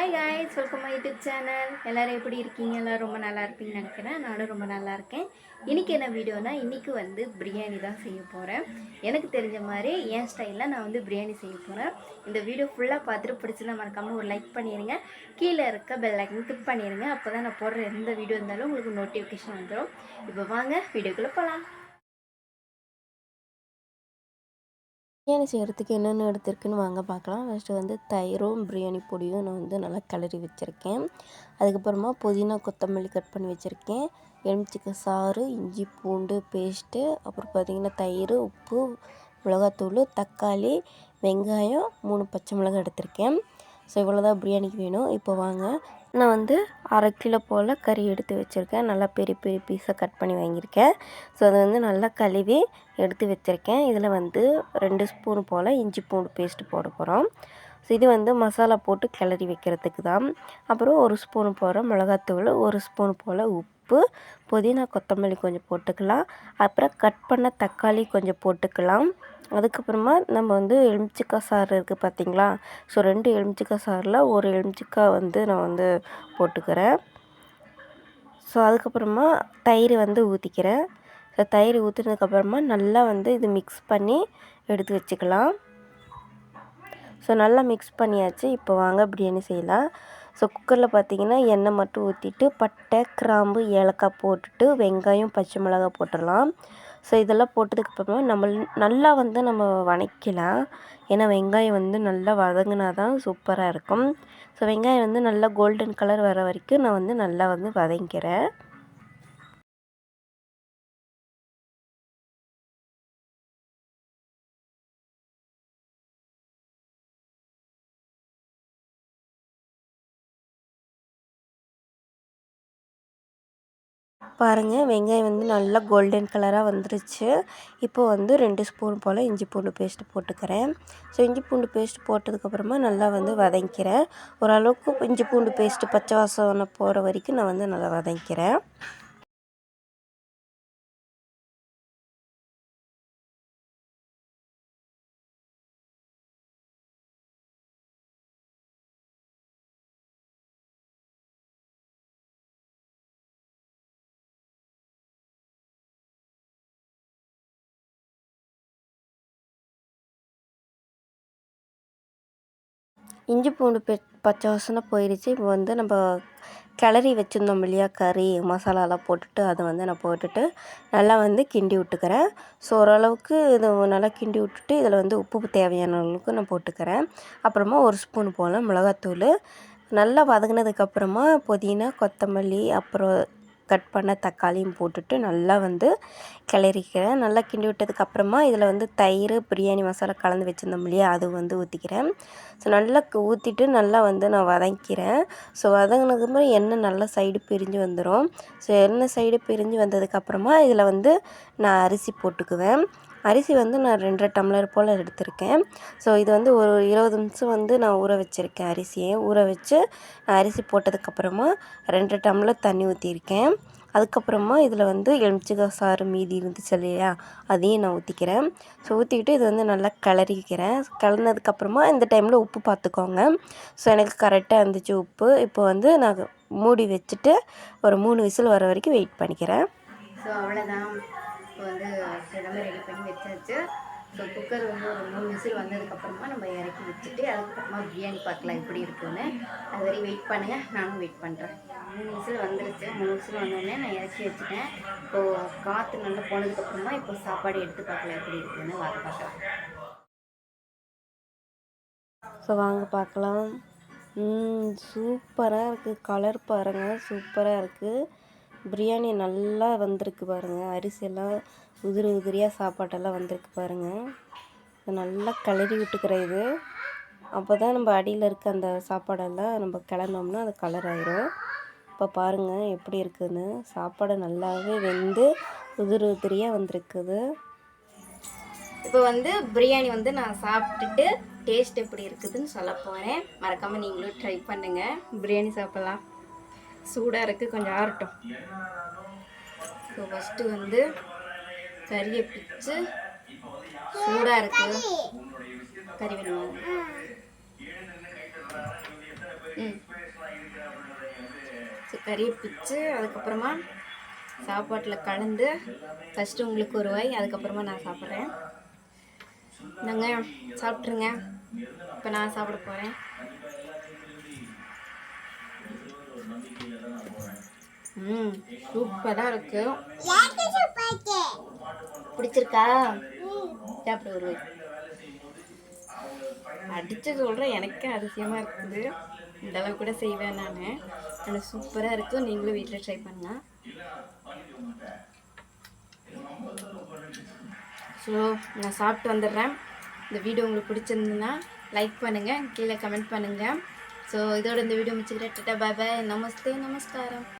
Hi guys welcome my YouTube channel எல்லோரும் எப்படி இருக்கீங்க? எல்லோரும் ரொம்ப நல்லா இருப்பீங்கன்னு நினைக்கிறேன். நானும் ரொம்ப நல்லா இருக்கேன். இன்றைக்கி என்ன வீடியோனா இன்றைக்கி வந்து பிரியாணி தான் செய்ய போகிறேன் எனக்கு தெரிஞ்ச மாதிரி என் ஸ்டைலில் நான் வந்து பிரியாணி செய்ய போகிறேன் இந்த வீடியோ ஃபுல்லாக பார்த்துட்டு பிடிச்சிருந்தா மறக்காமல் ஒரு லைக் பண்ணிடுங்க கீழே இருக்க பெல் ஐக்கன் கிளிக் பண்ணிடுங்க அப்போ தான் நான் போடுற எந்த வீடியோ இருந்தாலும் உங்களுக்கு நோட்டிஃபிகேஷன் வந்துடும் இப்போ வாங்க வீடியோக்குள்ளே போகலாம் பிரியாணி செய்கிறதுக்கு என்னென்ன எடுத்திருக்குன்னு வாங்க பார்க்கலாம். ஃபஸ்ட்டு வந்து தயிரும் பிரியாணி பொடியும் நான் வந்து நல்லா கிளறி வச்சுருக்கேன். அதுக்கப்புறமா புதினா கொத்தமல்லி கட் பண்ணி வச்சுருக்கேன். எலுமிச்சிக்காய் சாறு இஞ்சி பூண்டு பேஸ்ட்டு அப்புறம் பார்த்திங்கன்னா தயிர் உப்பு மிளகாத்தூள் தக்காளி வெங்காயம் மூணு பச்சை மிளகாய் எடுத்திருக்கேன். ஸோ இவ்வளோ தான் பிரியாணிக்கு வேணும். இப்போ வாங்க நான் வந்து அரை கிலோ போல் கறி எடுத்து வச்சுருக்கேன். நல்லா பெரிய பெரிய பீஸாக கட் பண்ணி வாங்கியிருக்கேன். ஸோ அதை வந்து நல்லா கழுவி எடுத்து வச்சுருக்கேன். இதில் வந்து ரெண்டு ஸ்பூன் போல் இஞ்சி பூண்டு பேஸ்ட்டு போட போகிறோம் ஸோ இது வந்து மசாலா போட்டு கிளறி வைக்கிறதுக்கு தான். அப்புறம் ஒரு ஸ்பூன் போல் மிளகாத்தூள் ஒரு ஸ்பூன் போல் உப்பு. உப்பு புதினா கொத்தமல்லி கொஞ்சம் போட்டுக்கலாம். அப்புறம் கட் பண்ண தக்காளி கொஞ்சம் போட்டுக்கலாம். அதுக்கப்புறமா நம்ம வந்து எலுமிச்சிக்காய் சாறு இருக்குது பார்த்திங்களா ஸோ ரெண்டு எலுமிச்சிக்காய் சாறில் ஒரு எலுமிச்சிக்காய் வந்து நான் வந்து போட்டுக்கிறேன். ஸோ அதுக்கப்புறமா தயிர் வந்து ஊற்றிக்கிறேன் ஸோ தயிர் ஊற்றினதுக்கப்புறமா நல்லா வந்து இது மிக்ஸ் பண்ணி எடுத்து வச்சுக்கலாம். ஸோ நல்லா மிக்ஸ் பண்ணியாச்சு. இப்போ வாங்க பிரியாணி செய்யலாம். ஸோ குக்கரில் பார்த்தீங்கன்னா எண்ணெய் மட்டும் ஊற்றிட்டு பட்டை கிராம்பு ஏலக்காய் போட்டுட்டு வெங்காயம் பச்சை மிளகாய் போட்டுடலாம். ஸோ இதெல்லாம் போட்டதுக்கப்புறமா நம்ம நல்லா வந்து நம்ம வதக்கலாம் ஏன்னா வெங்காயம் வந்து நல்லா வதங்கினா தான் சூப்பராக இருக்கும். ஸோ வெங்காயம் வந்து நல்லா கோல்டன் கலர் வர வரைக்கும் நான் வந்து நல்லா வந்து வதங்கிக்கிறேன். பாருங்கள் வெங்காயம் வந்து நல்லா கோல்டன் கலராக வந்துருச்சு. இப்போ வந்து ரெண்டு ஸ்பூன் போல் இஞ்சி பூண்டு பேஸ்ட்டு போட்டுக்கிறேன். ஸோ இஞ்சி பூண்டு பேஸ்ட் போட்டதுக்கப்புறமா நல்லா வந்து வதங்கிக்கிறேன். ஓரளவுக்கு இஞ்சி பூண்டு பேஸ்ட்டு பச்சை வாசனை போகிற வரைக்கும் நான் வந்து நல்லா வதங்கிக்கிறேன். இஞ்சி பூண்டு பெ பச்சை வாசனை போயிடுச்சு. இப்போ வந்து நம்ம கிளறி வச்சுருந்தோம் இல்லையா கறி மசாலாலாம் போட்டுட்டு அதை வந்து நான் போட்டுட்டு நல்லா வந்து கிண்டி விட்டுக்கிறேன். ஸோ ஓரளவுக்கு இது நல்லா கிண்டி விட்டுட்டு இதில் வந்து உப்பு தேவையான அளவுக்கு நான் போட்டுக்கிறேன். அப்புறமா ஒரு ஸ்பூன் போல் மிளகாத்தூள். நல்லா வதங்கினதுக்கப்புறமா புதினா கொத்தமல்லி அப்புறம் கட் பண்ண தக்காளியும் போட்டுட்டு நல்லா வந்து கிளறிக்கிறேன். நல்லா கிண்டி விட்டதுக்கப்புறமா இதில் வந்து தயிர் பிரியாணி மசாலா கலந்து வச்சுருந்தோம் இல்லையா அது வந்து ஊற்றிக்கிறேன் ஸோ நல்லா ஊற்றிட்டு நல்லா வந்து நான் வதக்கிறேன். ஸோ வதங்கினதுக்கப்புறம் எண்ணெய் நல்லா சைடு பிரிஞ்சு வந்துடும் ஸோ எண்ணெய் சைடு பிரிஞ்சு வந்ததுக்கப்புறமா இதில் வந்து நான் அரிசி போட்டுக்குவேன். அரிசி வந்து நான் ரெண்டரை டம்ளர் போல் எடுத்திருக்கேன். ஸோ இது வந்து ஒரு இருபது நிமிஷம் வந்து நான் ஊற வச்சுருக்கேன் அரிசியை. ஊற வச்சு அரிசி போட்டதுக்கப்புறமா ரெண்டு டம்ளர் தண்ணி ஊற்றிருக்கேன் அதுக்கப்புறமா இதில் வந்து எலுமிச்சிக்காய் சாறு மீதி இருந்துச்சு இல்லையா அதையும் நான் ஊற்றிக்கிறேன் ஸோ ஊற்றிக்கிட்டு இது வந்து நல்லா கிளறிக்கிறேன். கலந்ததுக்கப்புறமா இந்த டைமில் உப்பு பார்த்துக்கோங்க ஸோ எனக்கு கரெக்டாக இருந்துச்சு உப்பு. இப்போ வந்து நான் மூடி வச்சுட்டு ஒரு மூணு விசில் வர வரைக்கும் வெயிட் பண்ணிக்கிறேன். ஸோ அவ்வளோதான் இப்போ வந்து எல்லாமே ரெடி பண்ணி வச்சாச்சு. ஸோ குக்கர் வந்து ஒரு மூணு விசில் வந்ததுக்கப்புறமா நம்ம இறக்கி வச்சுட்டு அதுக்கப்புறமா பிரியாணி பார்க்கலாம் எப்படி இருக்குன்னு. அது வரையும் வெயிட் பண்ணுங்கள் நானும் வெயிட் பண்ணுறேன் மூணு விசில் வந்துருச்சு. மூணு விசில் வந்தோடனே நான் இறக்கி வச்சுட்டேன். இப்போது காற்று நல்லா போனதுக்கப்புறமா இப்போ சாப்பாடு எடுத்து பார்க்கலாம் எப்படி இருக்குன்னு வாங்க பார்க்கலாம். ஸோ வாங்க பார்க்கலாம். சூப்பராக இருக்குது கலர் பாருங்கள் சூப்பராக இருக்குது பிரியாணி நல்லா வந்திருக்கு பாருங்கள் அரிசியெல்லாம் உதிரி உதிரியாக சாப்பாட்டெல்லாம் வந்திருக்கு பாருங்கள் நல்லா கிளறி விட்டுக்கிறேன் இது. அப்போ தான் நம்ம அடியில் இருக்க அந்த சாப்பாடெல்லாம் நம்ம கிளறினோம்னா அது கலர் ஆயிரும். இப்போ பாருங்கள் எப்படி இருக்குதுன்னு சாப்பாடு நல்லாவே வெந்து உதிரி உதிரியாக வந்திருக்குது. இப்போ வந்து பிரியாணி வந்து நான் சாப்பிட்டுட்டு டேஸ்ட் எப்படி இருக்குதுன்னு சொல்ல போகிறேன் மறக்காமல் நீங்களும் ட்ரை பண்ணுங்கள் பிரியாணி சாப்பிட்லாம். சூடாக இருக்குது கொஞ்சம் ஆறட்டும். ஸோ ஃபஸ்ட்டு வந்து கறியை பிச்சு சூடாக இருக்குது கறி வேணுமா ம். ஸோ கறியை பிச்சு அதுக்கப்புறமா சாப்பாட்டில் கலந்து ஃபஸ்ட்டு உங்களுக்கு ஒரு வாய் அதுக்கப்புறமா நான் சாப்பிட்றேன். நாங்க சாப்பிட்ருங்க இப்போ நான் சாப்பிட போகிறேன் ம் சூப்பராக இருக்கு. பிடிச்சிருக்கா? சாப்பிட ஒரு அடிச்சு சொல்கிறேன் எனக்கே அதிசயமாக இருக்குது. இந்த அளவு கூட செய்வேன் நான். ஆனால் சூப்பராக இருக்கும் நீங்களும் வீட்டில் ட்ரை பண்ணுங்க. ஸோ நான் சாப்பிட்டு வந்துடுறேன். இந்த வீடியோ உங்களுக்கு பிடிச்சிருந்துன்னா லைக் பண்ணுங்கள் கீழே கமெண்ட் பண்ணுங்கள் ஸோ இதோட இந்த வீடியோ முடிச்சுக்கிறேன். டாட்டா பாய் பாய் நமஸ்தே நமஸ்காரம்.